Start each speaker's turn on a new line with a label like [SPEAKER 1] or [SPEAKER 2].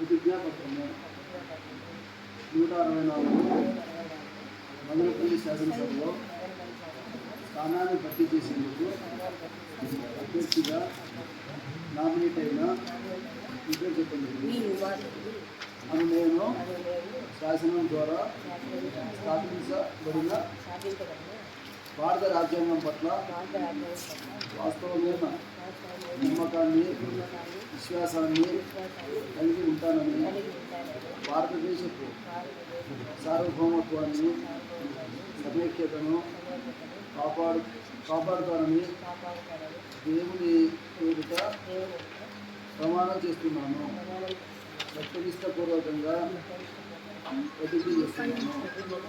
[SPEAKER 1] ప్రతిజ్ఞాపత్రము నూట అరవై నాలుగు మదనపల్లి శాసనసభలో స్థానాన్ని భర్తీ చేసేందుకు అభ్యర్థిగా నామినేట్ అయిన మీ చెప్పండి. అని నేను శాసనం ద్వారా స్థాపించబడిన భారత రాజ్యాంగం పట్ల వాస్తవమైన నమ్మకాన్ని విశ్వాసాన్ని కలిగి ఉంటానని భారతదేశపు సార్వభౌమత్వాన్ని సమైక్యతను కాపాడు కాపాడుతానని దేవుని పేరిట ప్రమాణం చేస్తున్నాను. సత్యనిష్టపూర్వకంగా ప్రతిజ్ఞ చేస్తున్నాను.